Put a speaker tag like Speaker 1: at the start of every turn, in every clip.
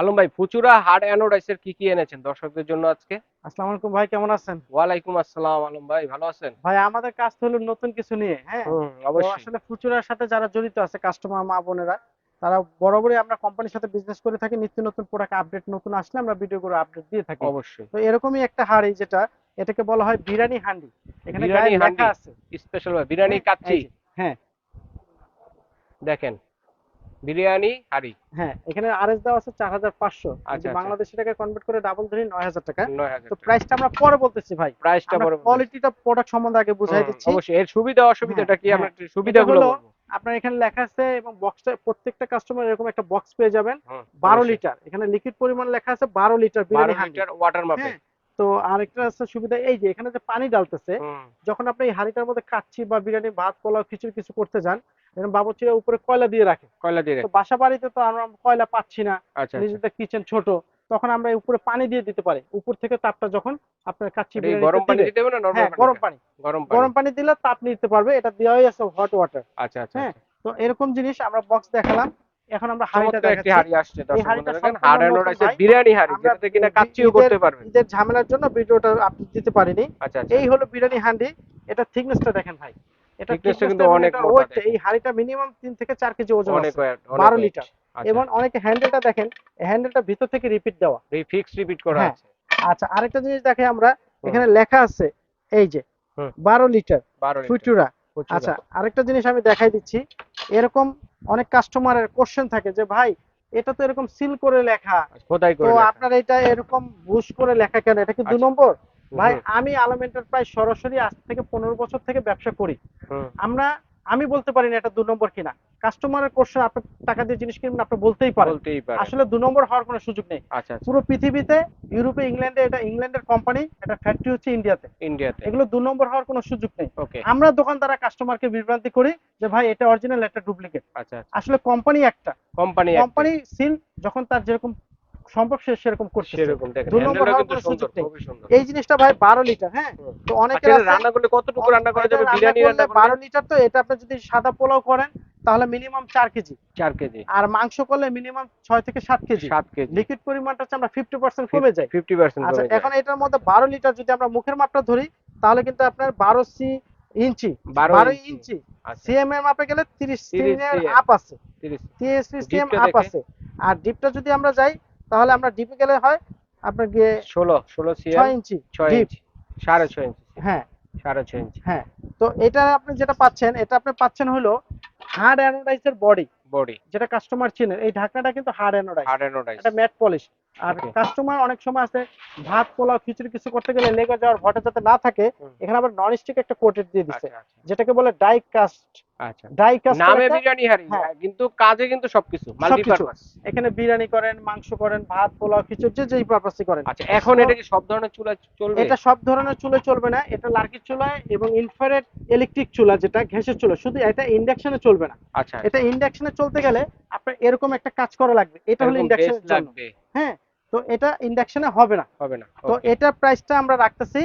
Speaker 1: আলম ভাই ফুচুরা হার্ড অ্যানোডাইসের কি কি এনেছেন দর্শকদের জন্য আজকে?
Speaker 2: আসসালামু আলাইকুম ভাই কেমন আছেন?
Speaker 1: ওয়ালাইকুম আসসালাম আলম ভাই ভালো আছেন?
Speaker 2: ভাই আমাদের কাজ হলো নতুন কিছু নিয়ে হ্যাঁ?
Speaker 1: অবশ্যই।
Speaker 2: আসলে ফুচুরার সাথে যারা জড়িত আছে কাস্টমার মা বোনেরা তারা বরাবরই আমরা কোম্পানির সাথে বিজনেস করে থাকি নিত্য নতুন প্রোডাক্ট আপডেট নতুন আসলে আমরা ভিডিও করে আপডেট দিয়ে থাকি।
Speaker 1: অবশ্যই।
Speaker 2: তো এরকমই একটা হাড়ি যেটা এটাকে বলা হয় বিরিয়ানি হান্ডি এখানে গায়ে। লেখা আছে।
Speaker 1: স্পেশাল বিরিয়ানি কাচ্চি।
Speaker 2: হ্যাঁ।
Speaker 1: দেখেন বিরিয়ানি হাড়ি।
Speaker 2: হ্যাঁ এখানে আরএস দেওয়া আছে চার হাজার পাঁচশো।
Speaker 1: আচ্ছা, আচ্ছা।
Speaker 2: বাংলাদেশি টাকা কনভার্ট করে ডাবল ধরি নয় হাজার টাকা।
Speaker 1: নয় হাজার
Speaker 2: তো প্রাইসটা আমরা পরে বলতেছি ভাই।
Speaker 1: প্রাইসটা বড়
Speaker 2: কোয়ালিটিটা প্রোডাক্ট সম্বন্ধে আগে বুঝাই দিচ্ছি।
Speaker 1: অবশ্যই। এর সুবিধা অসুবিধাটা কি?
Speaker 2: হ্যাঁ,
Speaker 1: আমরা সুবিধাগুলো বলব।
Speaker 2: আপনার এখানে লেখা আছে এবং বক্সটা প্রত্যেকটা কাস্টমার এরকম একটা বক্স পেয়ে যাবেন।
Speaker 1: হুম,
Speaker 2: বারো
Speaker 1: অবশ্যই।
Speaker 2: লিটার। এখানে লিকুইড পরিমাণ লেখা আছে বারো লিটার বিরিয়ানি হান্ডি।
Speaker 1: লিটার ওয়াটার মাপে
Speaker 2: হ্যাঁ তো আরেকটা আছে সুবিধা এই যে এখানে যে পানি ডালতেছে যখন আপনি এই হাঁড়িটার মধ্যে কাচ্ছি বা বিরিয়ানি ভাত পোলাও খিচুড়ি কিছু করতে যান এরকম বাবুচিরা উপরে কয়লা দিয়ে রাখে।
Speaker 1: কয়লা দিয়ে
Speaker 2: বাসা বাড়িতে তো আমরা কয়লা পাচ্ছি না।
Speaker 1: আচ্ছা আচ্ছা।
Speaker 2: নিজেদের কিচেন ছোট। তখন আমরা উপরে পানি দিয়ে দিতে পারি। উপর থেকে তাপটা যখন আপনার কাচ্চি বিরিয়ানিতে
Speaker 1: গরম পানি দিতে হবে না? নরমাল
Speaker 2: হ্যাঁ গরম পানি।
Speaker 1: গরম
Speaker 2: গরম
Speaker 1: পানি
Speaker 2: পানি দিলে তাপ নিতে পারবে। এটা দেওয়াই আছে হট ওয়াটার
Speaker 1: আচ্ছা আচ্ছা
Speaker 2: হ্যাঁ,
Speaker 1: আচ্ছা।
Speaker 2: তো এরকম জিনিস আমরা বক্স দেখালাম। এখন আমরা হাঁড়িটা দেখাচ্ছি।
Speaker 1: হাড়ি আসছে দর্শক বন্ধুরা। বিরিয়ানি হাড়ি যেটাতে কিনা
Speaker 2: ঈদের-
Speaker 1: কাচ্চিও করতে পারবেন।
Speaker 2: ঈদের ঝামেলার জন্য ভিডিওটা আপনি দিতে পারিনি। এই হলো বিরিয়ানি হান্ডি এটা থিকনেসটা দেখেন ভাই। এটা
Speaker 1: কিন্তু অনেক মোটা।
Speaker 2: এই হাঁড়িটা মিনিমাম থেকে কেজি ওজন
Speaker 1: অনেক
Speaker 2: আছে।
Speaker 1: weight, অনেক
Speaker 2: বারো
Speaker 1: weight।
Speaker 2: লিটার।
Speaker 1: আচ্ছা।
Speaker 2: এবং অনেকে হ্যান্ডেলটা দেখেন হ্যান্ডেলটা ভিতর থেকে রিপিট দেওয়া।
Speaker 1: ফিক্স রিপিট করা
Speaker 2: হ্যাঁ,
Speaker 1: আছে।
Speaker 2: আচ্ছা আরেকটা জিনিস দেখে আমরা এখানে লেখা আছে এই যে বারো লিটার
Speaker 1: 12 লিটার।
Speaker 2: ফুচুরা। আচ্ছা আরেকটা জিনিস আমি দেখাই দিচ্ছি এরকম অনেক কাস্টমারের কোশ্চেন থাকে যে ভাই এটা তো এরকম সিল করে লেখা।
Speaker 1: খোদাই
Speaker 2: তো
Speaker 1: করে।
Speaker 2: আপনার এটা এরকম বুশ করে লেখা কেন? এটা কি দু। নম্বর? ভাই আমি আলম এন্টারপ্রাইজ সরাসরি আজ থেকে পনেরো বছর থেকে ব্যবসা করি। আমরা আমি বলতে পারি না এটা দু নম্বর কিনা। কাস্টমারের কোশ্চেন আপনি টাকা দিয়ে জিনিস কিনবেন আপনি বলতেই পারেন। আসলে দু নম্বর হওয়ার কোনো সুযোগ নেই।
Speaker 1: আচ্ছা আচ্ছা।
Speaker 2: পুরো পৃথিবীতে ইউরোপে ইংল্যান্ডে এটা ইংল্যান্ডের কোম্পানি এটা ফ্যাক্টরি হচ্ছে ইন্ডিয়াতে
Speaker 1: ইন্ডিয়াতে
Speaker 2: এগুলো দু নম্বর হওয়ার কোনো সুযোগ নেই। আমরা দোকানদারা কাস্টমারকে বিভ্রান্তি করি যে ভাই এটা অরিজিনাল একটা ডুপ্লিকেট
Speaker 1: আচ্ছা
Speaker 2: আসলে কোম্পানি একটা।
Speaker 1: কোম্পানি
Speaker 2: কোম্পানি সিল যখন তার যেরকম সম্ভব সে সেরকম করছে
Speaker 1: সেরকম দেখেন
Speaker 2: এই জিনিসটা ভাই বারো লিটার হ্যাঁ? তো আছে-
Speaker 1: রান্না করলে কতটুকু রান্না করা যাবে? বিরিয়ানি রান্না
Speaker 2: বারো
Speaker 1: করলে
Speaker 2: লিটার তো এটা আপনি যদি সাদা পোলাও করেন তাহলে মিনিমাম চার কেজি।
Speaker 1: 4 কেজি।
Speaker 2: আর মাংস করলে মিনিমাম ছয় থেকে সাত কেজি।
Speaker 1: 7 কেজি।
Speaker 2: লিকুইড পরিমাণটা হচ্ছে আমরা ফিফটি পার্সেন্ট কমে যায়
Speaker 1: 50%
Speaker 2: আচ্ছা এখন এটার মধ্যে বারো লিটার যদি আমরা মুখের মাপটা ধরি তাহলে কিন্তু আপনার বারো সি ইঞ্চি
Speaker 1: 12
Speaker 2: বারো
Speaker 1: ইঞ্চি।
Speaker 2: ইঞ্চি।
Speaker 1: আচ্ছা।
Speaker 2: এর মাপে গেলে তিরিশ
Speaker 1: 30
Speaker 2: এর
Speaker 1: cm
Speaker 2: আপ আছে।
Speaker 1: 30
Speaker 2: তিরিশ সিএম আপ আছে। আর ডিপটা যদি আমরা যাই তাহলে আমরা ডিপে গেলে হয় আপনার গিয়ে
Speaker 1: 16 16 সিএম
Speaker 2: ছয় ইঞ্চি
Speaker 1: 6
Speaker 2: ডিপ
Speaker 1: ইঞ্চি 6.5 ইঞ্চি
Speaker 2: হ্যাঁ।
Speaker 1: 6.5 ইঞ্চি।
Speaker 2: হ্যাঁ। তো এটা আপনি যেটা পাচ্ছেন এটা আপনি পাচ্ছেন হলো হার্ড অ্যানোডাইজের বডি
Speaker 1: বডি
Speaker 2: যেটা কাস্টমার চিনে এই ঢাকনাটা কিন্তু হার্ড অ্যানোডাইজ
Speaker 1: হার্ড অ্যানোডাইজ
Speaker 2: এটা ম্যাট পলিশ আর কাস্টমার অনেক সময় আছে ভাত পোলাও খিচুড়ি কিছু করতে গেলে লেগে যাওয়ার ভয়টা যাতে না থাকে এখানে আবার নন স্টিক একটা কোটেড দিয়ে দিচ্ছে
Speaker 1: আচ্ছা আচ্ছা।
Speaker 2: যেটাকে বলে ডাই কাস্ট
Speaker 1: আচ্ছা।
Speaker 2: ডাই কাস্ট
Speaker 1: নামে বিরিয়ানি হাড়ি
Speaker 2: হ্যাঁ।
Speaker 1: কিন্তু কাজে কিন্তু সবকিছু মাল্টিপারপাস
Speaker 2: এখানে বিরিয়ানি করেন মাংস করেন ভাত পোলাও খিচুড়ি যে যেই পারপাসই করেন।
Speaker 1: আচ্ছা এখন এটা কি সব ধরনের চুলা চলবে?
Speaker 2: এটা সব ধরনের চুলে চলবে না এটা লার্কির চুলায় এবং ইনফ্রারেড ইলেকট্রিক চুলা যেটা গ্যাসের চুলা শুধু এটা ইন্ডাকশনে চলবে না।
Speaker 1: আচ্ছা
Speaker 2: এটা ইন্ডাকশনে চলতে গেলে আপনার এরকম একটা কাজ করা লাগবে এটা হলো ইন্ডাকশনের জন্য।
Speaker 1: লাগবে।
Speaker 2: হ্যাঁ? তো এটা ইন্ডাকশনে হবে না।
Speaker 1: হবে না।
Speaker 2: তো এটা প্রাইসটা আমরা রাখতেছি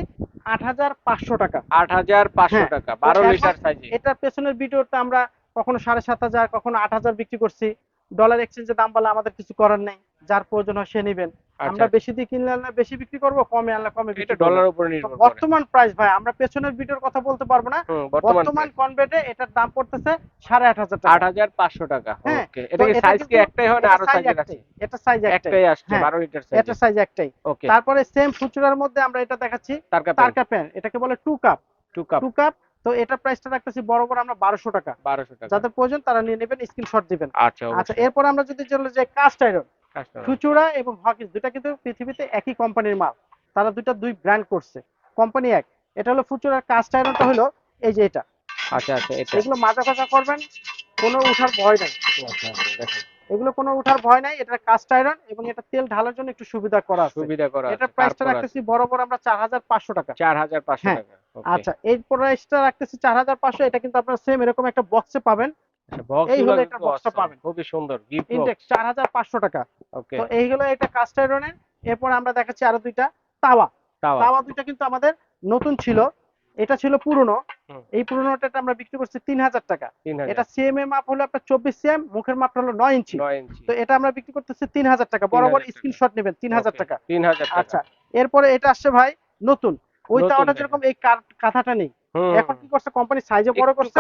Speaker 2: আট হাজার পাঁচশো টাকা।
Speaker 1: আট হাজার পাঁচশো
Speaker 2: হ্যাঁ।
Speaker 1: টাকা বারো লিটার সাইজে।
Speaker 2: এটার পেছনের ভিডিওতে আমরা কখনো সাড়ে সাত হাজার কখনো আট হাজার বিক্রি করছি। ডলার এক্সচেঞ্জের দাম বলে আমাদের কিছু করার নেই যার প্রয়োজন হয় সে নেবেন। আমরা বেশি দিয়ে কিনলে আনলে বেশি বিক্রি করব কমে আনলে কমে
Speaker 1: এটা ডলার উপরে নির্ভর
Speaker 2: বর্তমান প্রাইস ভাই আমরা পেছনের ভিডিওর কথা বলতে পারব না।
Speaker 1: বর্তমান
Speaker 2: কনভেটে এটার দাম পড়তেছে সাড়ে আট হাজার
Speaker 1: আট
Speaker 2: টাকা
Speaker 1: হাজার পাঁচশো টাকা
Speaker 2: হ্যাঁ,
Speaker 1: ওকে এটা কি সাইজ কি একটাই হয় না
Speaker 2: আরও
Speaker 1: সাইজের আছে?
Speaker 2: এটা সাইজ একটাই।
Speaker 1: আসছে
Speaker 2: হ্যাঁ,
Speaker 1: বারো লিটার
Speaker 2: এটা
Speaker 1: সাইজ
Speaker 2: সাইজ একটাই তারপরে সেম ফুচুরার মধ্যে আমরা এটা দেখাচ্ছি তারকা প্যান এটাকে বলে two cup
Speaker 1: two cup
Speaker 2: two cup তো এটা প্রাইসটা রাখতেছি বড় বড় আমরা বারোশো টাকা।
Speaker 1: বারোশো টাকা।
Speaker 2: যাদের প্রয়োজন তারা নিয়ে নেবেন স্ক্রিনশট দিবেন।
Speaker 1: আচ্ছা
Speaker 2: আচ্ছা এরপর আমরা যদি চলে যাই কাস্ট আয়রন ফুচুরা এবং হকিস দুটা কিন্তু পৃথিবীতে একই কোম্পানির মাল। তারা দুটা দুই ব্র্যান্ড করছে। কোম্পানি এক। এটা হলো ফুচুরার কাস্ট আয়রনটা হলো এই যে এটা।
Speaker 1: আচ্ছা আচ্ছা এটা।
Speaker 2: এগুলো মাজা কাজা করবেন কোনো উঠার ভয় নাই।
Speaker 1: আচ্ছা, আচ্ছা, দেখেন,
Speaker 2: এগুলো কোনো উঠার ভয় নাই এটা কাস্ট আয়রন এবং এটা তেল ঢালার জন্য একটু সুবিধা করা আছে।
Speaker 1: সুবিধা করা
Speaker 2: এটা প্রাইসটা রাখতেছি বড় বড় আমরা চার হাজার পাঁচশো টাকা।
Speaker 1: চার হাজার পাঁচশো
Speaker 2: হ্যাঁ,
Speaker 1: টাকা
Speaker 2: আচ্ছা এই প্রাইসটা রাখতেছি চার হাজার পাঁচশো এটা কিন্তু আপনারা সেম এরকম একটা বক্সে পাবেন।
Speaker 1: আচ্ছা,
Speaker 2: এই হলো
Speaker 1: কিন্তু
Speaker 2: এটার box টা
Speaker 1: awesome,
Speaker 2: পাবেন।
Speaker 1: খুবই সুন্দর গিফট
Speaker 2: ইন্ডেক্স চার হাজার পাঁচশো টাকা।
Speaker 1: ওকে
Speaker 2: তো এইগুলো এটা কাস্ট আয়রনের এরপর আমরা দেখাচ্ছি আরও দুইটা। তাওয়া।
Speaker 1: তাওয়া
Speaker 2: দুইটা কিন্তু আমাদের নতুন ছিল। এটা ছিল পুরনো। এই পুরোনোটা আমরা বিক্রি করছি তিন হাজার টাকা। এটা সিএম এর মাপ হলো আপনার চব্বিশ সিএম মুখের মাপটা হলো নয় ইঞ্চি। তো এটা আমরা বিক্রি করতেছি তিন হাজার টাকা। বরাবর
Speaker 1: 3,000 টাকা।
Speaker 2: স্ক্রিনশট নেবেন তিন হাজার টাকা।
Speaker 1: তিন হাজার
Speaker 2: আচ্ছা এরপরে এটা আসছে ভাই নতুন। ওই তাওয়াটা যেরকম এই কাঁথাটা নেই। এখন কি করছে? কোম্পানি সাইজে বড় করছে।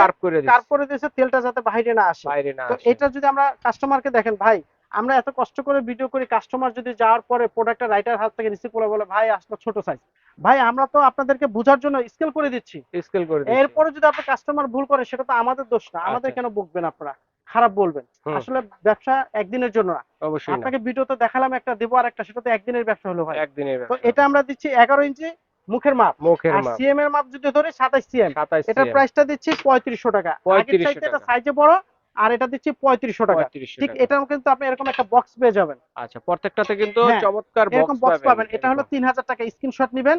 Speaker 1: কার্ভ করে
Speaker 2: দিয়েছে তেলটা যাতে বাইরে না আসে। তো। এটা যদি আমরা কাস্টমারকে দেখেন ভাই আমরা এত কষ্ট করে ভিডিও করি কাস্টমার যদি যাওয়ার পরে প্রোডাক্টটা রাইটার হাত থেকে রিসিভ করে বলে ভাই আসলে ছোট সাইজ ভাই আমরা তো আপনাদেরকে বোঝার জন্য স্কেল করে দিচ্ছি।
Speaker 1: স্কেল করে
Speaker 2: এরপরে যদি আপনার কাস্টমার ভুল করে সেটা তো আমাদের দোষ না। আমাদের
Speaker 1: আচ্ছা।
Speaker 2: কেন বকবেন আপনারা? খারাপ বলবেন। আসলে ব্যবসা একদিনের জন্য না।
Speaker 1: অবশ্যই
Speaker 2: আপনাকে ভিডিওতে দেখালাম একটা দেবো আর একটা সেটা তো একদিনের ব্যবসা হলো ভাই।
Speaker 1: একদিনের
Speaker 2: তো এটা আমরা দিচ্ছি এগারো ইঞ্চি মুখের মাপ।
Speaker 1: মুখের
Speaker 2: আর
Speaker 1: মাপ।
Speaker 2: সিএম এর মাপ যদি ধরে সাতাইশ সিএম এটার প্রাইসটা দিচ্ছি পঁয়ত্রিশশো টাকা। আগের
Speaker 1: 3500
Speaker 2: চাইতে এটা
Speaker 1: টাকা।
Speaker 2: সাইজে বড় আর এটা দিচ্ছি পঁয়ত্রিশশো টাকা। ঠিক। এটাও কিন্তু আপনি এরকম একটা বক্স পেয়ে যাবেন।
Speaker 1: আচ্ছা প্রত্যেকটাতে কিন্তু
Speaker 2: হ্যাঁ,
Speaker 1: চমৎকার
Speaker 2: এরকম বক্স পাবেন এটা হলো তিন হাজার টাকা স্ক্রিনশট নেবেন।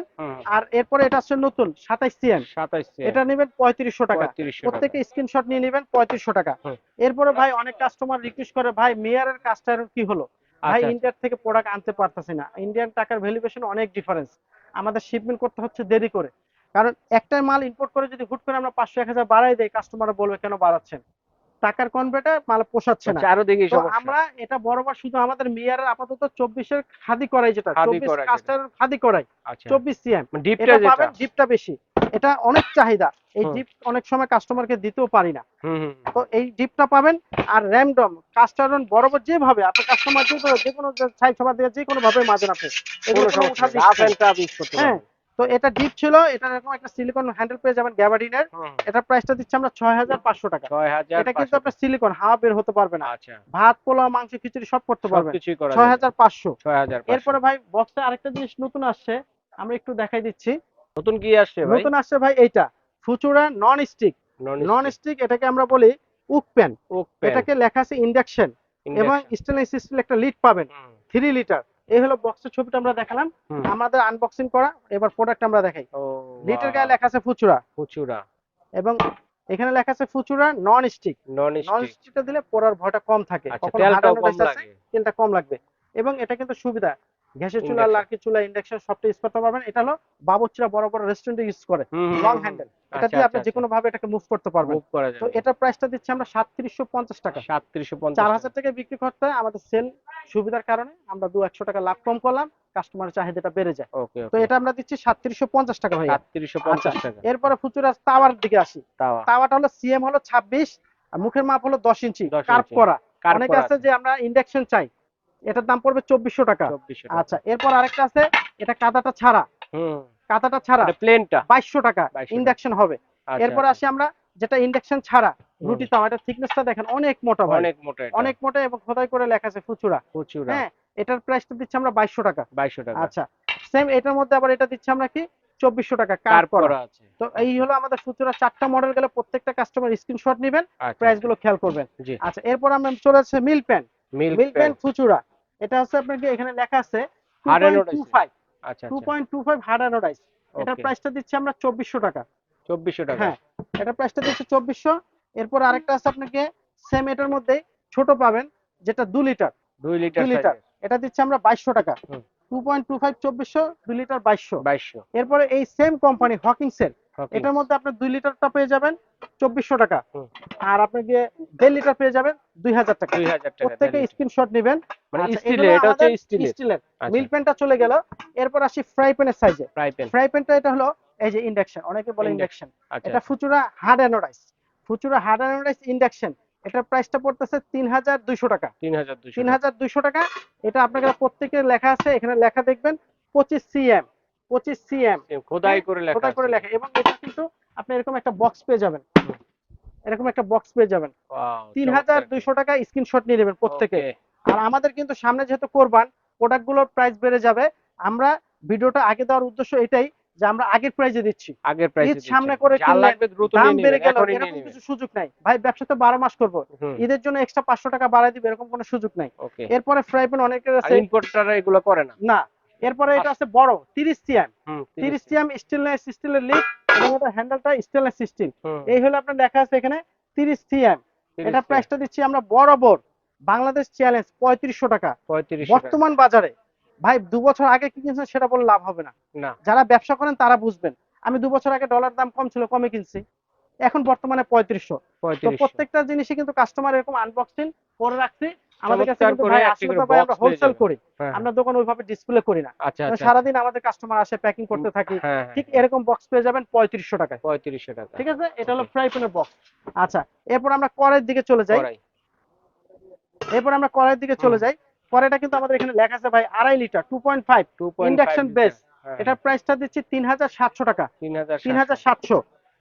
Speaker 2: আর এরপরে এটা আসছে নতুন সাতাইশ সিএম
Speaker 1: সাতাইশ
Speaker 2: এটা নেবেন পঁয়ত্রিশশো টাকা। প্রত্যেকে স্ক্রিনশট নিয়ে নেবেন পঁয়ত্রিশশো টাকা। এরপরে ভাই অনেক কাস্টমার রিকোয়েস্ট করে ভাই মেয়ারের কাজটা কি হলো?
Speaker 1: আচ্ছা,
Speaker 2: ভাই ইন্ডিয়ার থেকে প্রোডাক্ট আনতে পারতেছি না। ইন্ডিয়ান টাকার ভ্যালুয়েশন অনেক ডিফারেন্স আমাদের শিপমেন্ট করতে হচ্ছে দেরি করে। কারণ একটাই মাল ইম্পোর্ট করে যদি হুট করে আমরা পাঁচশো এক হাজার বাড়াই দেয় কাস্টমার বলবে কেন বাড়াচ্ছেন? টাকার কনভার্টে মাল পোষাচ্ছে না।
Speaker 1: চারোদিকে
Speaker 2: তো
Speaker 1: সমস্যা।
Speaker 2: আমরা এটা বরাবর শুধু আমাদের মেয়ারের আপাতত চব্বিশের খাদি করাই যেটা
Speaker 1: খাদি
Speaker 2: চব্বিশ
Speaker 1: করাই
Speaker 2: কাস্টার খাদি করাই
Speaker 1: আচ্ছা।
Speaker 2: চব্বিশ সিএম
Speaker 1: ডিপটা যেটা?
Speaker 2: পাবেন ডিপটা বেশি। এটা অনেক চাহিদা। এই। ডিপ অনেক সময় কাস্টমারকে দিতেও পারি না। তো এই ডিপটা পাবেন আর র্যামডম কাস্টারন বরাবর যেভাবে আপনার কাস্টমার যে কোনো সাইজ সবার দিকে যে কোনো ভাবে মাজেন আপনি এগুলো
Speaker 1: ইউজ করতে
Speaker 2: হ্যাঁ। তো এটা ডিপ ছিল এটা এরকম একটা সিলিকন হ্যান্ডেল পেয়ে যাবেন গ্যাবার্ডিনের এটার প্রাইসটা দিচ্ছি আমরা ছয় হাজার পাঁচশো টাকা। এটা কিন্তু আপনার সিলিকন হাওয়া বের হতে পারবে না।
Speaker 1: আচ্ছা।
Speaker 2: ভাত পোলাও মাংস খিচুড়ি সব করতে পারবেন।
Speaker 1: করা
Speaker 2: ছয় হাজার পাঁচশো। এরপরে ভাই বক্সে আরেকটা জিনিস নতুন আসছে আমরা একটু দেখাই দিচ্ছি।
Speaker 1: নতুন কি আসছে ভাই?
Speaker 2: নতুন আসছে ভাই এইটা ফুচুরা নন স্টিক নন স্টিক এটাকে আমরা বলি উক প্যান এটাকে লেখা আছে ইন্ডাকশন। এবং স্টেনলেস স্টিল একটা লিড পাবেন। থ্রি লিটার এই হলো বক্সের ছবিটা আমরা দেখালাম। আমাদের আনবক্সিং করা এবার প্রোডাক্ট আমরা দেখাই। লিটার গায়ে লেখা আছে ফুচুরা।
Speaker 1: ফুচুরা।
Speaker 2: এবং এখানে লেখা আছে ফুচুরা নন স্টিক
Speaker 1: নন
Speaker 2: নন
Speaker 1: স্টিক
Speaker 2: স্টিকটা দিলে পোড়ার ভয়টা কম থাকে।
Speaker 1: আচ্ছা
Speaker 2: হারানোর
Speaker 1: কম
Speaker 2: তেলটা কম লাগবে। এবং এটা কিন্তু সুবিধা। গ্যাসের চুলা. লার্কি চুলা ইন্ডাকশন সবটা ইউজ করতে পারবেন। এটা হলো বাবুচিরা বড় বড় রেস্টুরেন্টে ইউজ করে লং হ্যান্ডেল এটা
Speaker 1: আচ্ছা,
Speaker 2: দিয়ে আপনি
Speaker 1: আচ্ছা,
Speaker 2: যে কোনো ভাবে এটাকে মুভ করতে পারবেন।
Speaker 1: মুভ করা
Speaker 2: তো
Speaker 1: যাবে
Speaker 2: এটার প্রাইসটা দিচ্ছি আমরা সাতত্রিশশো পঞ্চাশ টাকা।
Speaker 1: সাতত্রিশশো পঞ্চাশ
Speaker 2: চার হাজার টাকা বিক্রি করতে আমাদের সেল সুবিধার কারণে আমরা দু একশো টাকা লাভ কম করলাম। কাস্টমারের চাহিদাটা বেড়ে যায়।
Speaker 1: ওকে
Speaker 2: তো এটা আমরা দিচ্ছি সাতত্রিশশো পঞ্চাশ টাকা ভাইয়া।
Speaker 1: সাতত্রিশশো পঞ্চাশ টাকা।
Speaker 2: এরপরে ফুচুরা তাওয়ার দিকে আসি। তাওয়াটা হলো সিএম হলো ছাব্বিশ আর মুখের মাপ হলো দশ ইঞ্চি।
Speaker 1: 10
Speaker 2: কার্ভ করা।
Speaker 1: কার
Speaker 2: অনেক আছে যে আমরা ইন্ডাকশন চাই। এটার দাম পড়বে চব্বিশশো টাকা। আচ্ছা এরপর আরেকটা আছে এটা কাদাটা ছাড়া। কাদাটা ছাড়া
Speaker 1: প্লেনটা
Speaker 2: বাইশশো টাকা ইন্ডাকশন হবে।
Speaker 1: আচ্ছা,
Speaker 2: এরপর
Speaker 1: আচ্ছা।
Speaker 2: আসি আমরা যেটা ইন্ডাকশন ছাড়া রুটি তাওয়া এটা থিকনেসটা দেখেন অনেক মোটা
Speaker 1: অনেক মোটা
Speaker 2: অনেক মোটা এবং খোদাই করে লেখা আছে ফুচুরা।
Speaker 1: প্রচুরা
Speaker 2: হ্যাঁ এটার প্রাইসটা দিচ্ছি আমরা বাইশশো টাকা।
Speaker 1: বাইশশো টাকা।
Speaker 2: আচ্ছা সেম এটার মধ্যে আবার এটা দিচ্ছি আমরা কি? চব্বিশশো টাকা
Speaker 1: কার আছে।
Speaker 2: তো এই হলো আমাদের ফুচুরা। চারটা মডেল গেলে প্রত্যেকটা কাস্টমার স্ক্রিনশট নেবেন
Speaker 1: আচ্ছা
Speaker 2: প্রাইসগুলো খেয়াল করবেন। আচ্ছা এরপর আমরা চলে আসছে milk pan.
Speaker 1: Milk
Speaker 2: milk pan Futura এটা হচ্ছে আপনাকে এখানে লেখা আছে 2.25
Speaker 1: আচ্ছা
Speaker 2: টু
Speaker 1: আচ্ছা
Speaker 2: point two five hard anodize এটার প্রাইসটা দিচ্ছি আমরা চব্বিশশো টাকা।
Speaker 1: চব্বিশশো টাকা।
Speaker 2: হ্যাঁ এটার প্রাইসটা দিচ্ছি চব্বিশশো। এরপর আরেকটা আছে আপনাকে সেম এটার মধ্যে ছোট পাবেন যেটা দু লিটার।
Speaker 1: দুই লিটার
Speaker 2: দুই লিটার। এটা দিচ্ছি আমরা বাইশশো টাকা।
Speaker 1: হুম।
Speaker 2: টু পয়েন্ট টু ফাইভ চব্বিশশো দুই লিটার বাইশশো।
Speaker 1: বাইশশো।
Speaker 2: এরপরে এই সেম কোম্পানি হকিংসের এটার মধ্যে আপনি দুই লিটারটা পেয়ে যাবেন চব্বিশশো টাকা। আর আপনি গিয়ে দেড় লিটার পেয়ে যাবেন দুই হাজার টাকা।
Speaker 1: দুই হাজার টাকা
Speaker 2: প্রত্যেকে স্ক্রিনশট নেবেন।
Speaker 1: মানে
Speaker 2: আচ্ছা,
Speaker 1: স্টিলের আচ্ছা।
Speaker 2: মিল প্যানটা চলে গেল। এরপর আসি ফ্রাই প্যানের সাইজে
Speaker 1: ফ্রাই
Speaker 2: প্যানটা এটা হলো এই যে ইন্ডাকশন অনেকে বলে ইন্ডাকশন
Speaker 1: আচ্ছা।
Speaker 2: এটা Futura hard anodize Futura hard anodize induction এটার প্রাইসটা পড়তেছে তিন হাজার দুইশো টাকা।
Speaker 1: তিন হাজার দুশো
Speaker 2: তিন হাজার দুইশো টাকা। এটা আপনাকে প্রত্যেকের লেখা আছে এখানে লেখা দেখবেন পঁচিশ সিএম পঁচিশ সিএম
Speaker 1: খোদাই করে লেখা
Speaker 2: খোদাই করে লেখা। এবং এটা কিন্তু আপনি এরকম একটা বক্স পেয়ে যাবেন। এরকম একটা বক্স পেয়ে যাবেন। তিন হাজার দুইশো টাকা স্ক্রিনশট নিয়ে নেবেন প্রত্যেকে। আর আমাদের কিন্তু সামনে যেহেতু কোরবান প্রোডাক্টগুলোর প্রাইস বেড়ে যাবে। আমরা ভিডিওটা আগে দেওয়ার উদ্দেশ্য এটাই যে আমরা আগের প্রাইজে দিচ্ছি।
Speaker 1: আগের প্রাইস
Speaker 2: ঈদ সামনে করে দাম বেড়ে গেল এরকম কিছু সুযোগ নাই। ভাই ব্যবসা তো বারো মাস করব। ঈদের জন্য এক্সট্রা পাঁচশো টাকা বাড়াই দিবে এরকম কোনো সুযোগ নাই। এরপরে ফ্রাই প্যান অনেকের আছে।
Speaker 1: ইম্পোর্টাররা এগুলো করে না?
Speaker 2: না। এরপরে এটা আছে বড় তিরিশ সিএম
Speaker 1: হুম
Speaker 2: তিরিশ সিএম স্টেনলেস স্টিলের লিড এবং এটা হ্যান্ডেলটা স্টেনলেস স্টিল এই হলো আপনার লেখা আছে এখানে তিরিশ সিএম এটা প্রাইসটা দিচ্ছি আমরা বরাবর বাংলাদেশ চ্যালেঞ্জ পঁয়ত্রিশশো টাকা।
Speaker 1: 35
Speaker 2: বর্তমান বাজারে ভাই দু বছর আগে কি কিনছেন সেটা বলে লাভ হবে না।
Speaker 1: না।
Speaker 2: যারা ব্যবসা করেন তারা বুঝবেন। আমি দু বছর আগে ডলার দাম কম ছিল কমে কিনছি। এখন বর্তমানে পঁয়ত্রিশশো। প্রত্যেকটা জিনিসই কিন্তু কাস্টমার এরকম আনবক্সিং করে রাখছি। আমাদের কাছে কিন্তু ভাই আমরা হোলসেল করি
Speaker 1: হ্যাঁ,
Speaker 2: আমরা দোকান ওইভাবে ডিসপ্লে করি না।
Speaker 1: আচ্ছা
Speaker 2: তো
Speaker 1: আচ্ছা।
Speaker 2: আমাদের কাস্টমার আসে প্যাকিং করতে থাকি
Speaker 1: হ্যাঁ
Speaker 2: ঠিক এরকম বক্স পেয়ে যাবেন টাকায়।
Speaker 1: টাকা।
Speaker 2: ঠিক আছে? এটা হলো ফ্রাই প্যানের বক্স আচ্ছা এরপর আমরা কড়াইয়ের দিকে চলে যাই। এরপর আমরা কড়াইয়ের দিকে চলে যাই। কড়াইটা কিন্তু আমাদের এখানে লেখা আছে ভাই আড়াই litre two point five
Speaker 1: 2.5
Speaker 2: Induction
Speaker 1: litre.
Speaker 2: base,
Speaker 1: হ্যাঁ,
Speaker 2: এটার প্রাইসটা দিচ্ছি তিন হাজার সাতশো টাকা।
Speaker 1: 3700
Speaker 2: তিন হাজার সাতশো।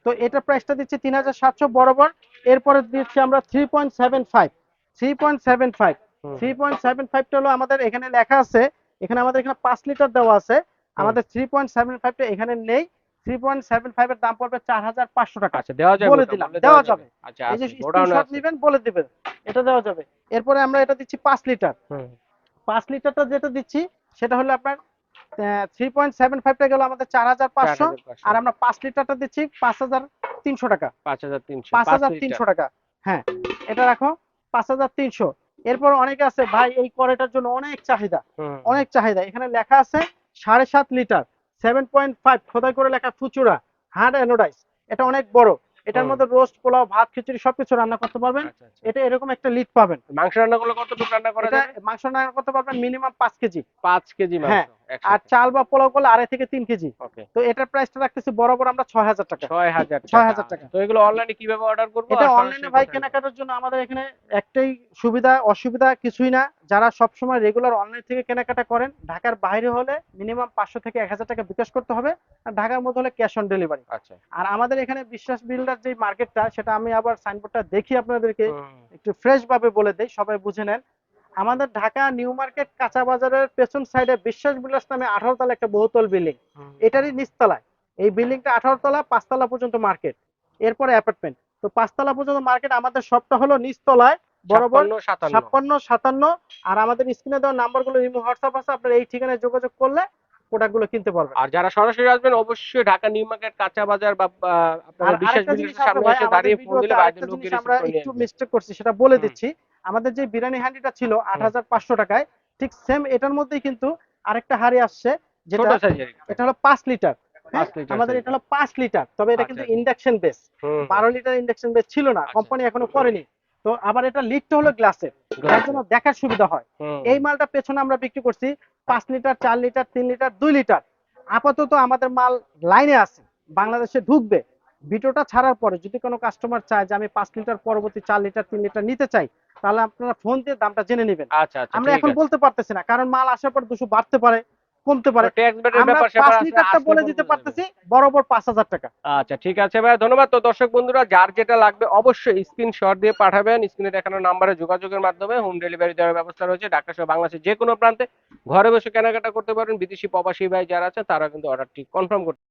Speaker 2: তো এটার প্রাইসটা দিচ্ছি তিন হাজার সাতশো বরাবর। এরপরে দিচ্ছি আমরা three point seven five three point seven five. Three point seven ফাইভটা হলো আমাদের এখানে লেখা আছে এখানে আমাদের এখানে পাঁচ লিটার দেওয়া আছে। আমাদের থ্রি পয়েন্ট সেভেন ফাইভটা এখানে নেই। থ্রি পয়েন্ট সেভেন ফাইভের দাম পড়বে চার হাজার পাঁচশো টাকা।
Speaker 1: আচ্ছা দেওয়া যাবে
Speaker 2: বলে দিলাম, দেওয়া যাবে।
Speaker 1: আচ্ছা
Speaker 2: এই যে স্ক্রিনশট নেবেন বলে দিবেন এটা দেওয়া যাবে। এরপরে আমরা এটা দিচ্ছি পাঁচ লিটার। পাঁচ লিটারটা যেটা দিচ্ছি সেটা হলো আপনার থ্রি পয়েন্ট সেভেন ফাইভটা গেল আমাদের চার হাজার পাঁচশো। আর আমরা পাঁচ লিটারটা দিচ্ছি পাঁচ হাজার তিনশো টাকা।
Speaker 1: 5300
Speaker 2: পাঁচ হাজার তিনশো টাকা। হ্যাঁ এটা রাখো। পাঁচ হাজার তিনশো। এরপর অনেকে আছে ভাই এই কড়াইটার জন্য অনেক চাহিদা। অনেক চাহিদা। এখানে লেখা আছে সাড়ে সাত লিটার সেভেন পয়েন্ট ফাইভ খোদাই করে লেখা ফুচুরা হার্ড অ্যানোডাইস এটা অনেক বড়। এটার মধ্যে রোস্ট পোলাও ভাত খিচুড়ি সবকিছু রান্না করতে পারবেন।
Speaker 1: আচ্ছা, আচ্ছা।
Speaker 2: এটা এরকম একটা লিড পাবেন।
Speaker 1: মাংস রান্না করলে কতটুকু রান্না করা যাবে?
Speaker 2: মাংস রান্না করতে পারবেন মিনিমাম পাঁচ কেজি।
Speaker 1: পাঁচ কেজি মাংস
Speaker 2: হ্যাঁ, আর চাল বা পোলাও করলে আড়াই থেকে তিন কেজি।
Speaker 1: ওকে।
Speaker 2: তো এটার প্রাইসটা রাখতেছি বরাবর আমরা ছয় হাজার টাকা।
Speaker 1: ছয় হাজার
Speaker 2: 6000 টাকা।
Speaker 1: তো এগুলো অনলাইনে কীভাবে অর্ডার করব?
Speaker 2: এটা অনলাইনে ভাই কেনাকাটার জন্য আমাদের এখানে একটাই সুবিধা অসুবিধা কিছুই না। যারা সবসময় রেগুলার অনলাইন থেকে কেনাকাটা করেন ঢাকার বাইরে হলে মিনিমাম পাঁচশো থেকে এক হাজার টাকা বিকাশ করতে হবে আর ঢাকার মধ্যে হলে ক্যাশ অন ডেলিভারি
Speaker 1: আচ্ছা।
Speaker 2: আর আমাদের এখানে বিশ্বাস বিল্ডার যে মার্কেটটা সেটা আমি আবার সাইনবোর্ডটা দেখি আপনাদেরকে একটু ফ্রেশ ভাবে বলে দেই সবাই বুঝে নেন। আমাদের ঢাকা নিউ মার্কেট কাঁচা বাজারের পেছন সাইডে বিশ্বাস বিল্ডার্স নামে আঠারো তলা একটা বহুতল বিল্ডিং এটারই নিচতলায়। এই বিল্ডিংটা আঠারো তলা পাঁচতলা পর্যন্ত মার্কেট এরপরে অ্যাপার্টমেন্ট তো পাঁচতলা পর্যন্ত মার্কেট আমাদের সবটা হলো নিচতলায়। বরাবর ছাপ্পান্ন সাতান্ন। আর আমাদের স্ক্রিনে দেওয়া নাম্বারগুলো ইমো হোয়াটসঅ্যাপ আছে আপনার এই ঠিকানায় যোগাযোগ করলে প্রোডাক্টগুলো কিনতে পারবেন।
Speaker 1: আর যারা সরাসরি আসবেন অবশ্যই ঢাকা নিউ মার্কেট কাঁচা বাজার বা বা আপনারা বিশ্বাস
Speaker 2: আরেকটা জিনিস
Speaker 1: বিল্ডার্সের
Speaker 2: আছে
Speaker 1: সামনে এসে দাঁড়িয়ে ফোন দিলে বাইরের
Speaker 2: আরেকটা
Speaker 1: লোক
Speaker 2: জিনিস
Speaker 1: রিসিভ
Speaker 2: আমরা একটু মিস্টেক করছি সেটা বলে দিচ্ছি। আমাদের যে বিরিয়ানি হান্ডিটা ছিল আট হাজার পাঁচশো টাকায় ঠিক সেম এটার মধ্যেই কিন্তু আরেকটা হাড়ি আসছে যেটা এটা। হলো পাঁচ লিটার
Speaker 1: লিটার
Speaker 2: আমাদের এটা হলো পাঁচ লিটার তবে এটা
Speaker 1: আচ্ছা,
Speaker 2: কিন্তু
Speaker 1: আচ্ছা।
Speaker 2: ইন্ডাকশন বেস
Speaker 1: হুম,
Speaker 2: বারো লিটার ইন্ডাকশন বেস ছিল না
Speaker 1: আচ্ছা।
Speaker 2: কোম্পানি এখনও করেনি। তো আবার এটা লিডটা হলো গ্লাসের যার জন্য দেখার সুবিধা হয়। এই মালটা পেছনে আমরা বিক্রি করছি পাঁচ লিটার চার লিটার তিন লিটার দুই লিটার। আপাতত আমাদের মাল লাইনে আছে বাংলাদেশে ঢুকবে। ভিডিওটা ছাড়ার পরে যদি কোনো কাস্টমার চায় যে আমি পাঁচ লিটার পরবর্তী চার লিটার তিন লিটার নিতে চাই তাহলে আপনারা ফোন দিয়ে দামটা জেনে নেবেন।
Speaker 1: আচ্ছা আচ্ছা
Speaker 2: আমরা এখন বলতে পারতেছি না কারণ মাল আসার পর দুশো বাড়তে পারে। কমতে পারে। আমরা বলে দিতে পারতেছি বরাবর পাঁচ হাজার টাকা।
Speaker 1: আচ্ছা ঠিক আছে ভাই ধন্যবাদ। তো দর্শক বন্ধুরা যার যেটা লাগবে অবশ্যই স্ক্রিনশট দিয়ে পাঠাবেন। স্ক্রিনে দেখানো নাম্বারে যোগাযোগের মাধ্যমে হোম ডেলিভারি দেওয়ার ব্যবস্থা রয়েছে। ঢাকা সহ বাংলাদেশের যে কোনো প্রান্তে ঘরে বসে কেনাকাটা করতে পারেন। বিদেশি প্রবাসী ভাই যারা আছে তারা কিন্তু অর্ডারটি কনফার্ম করতে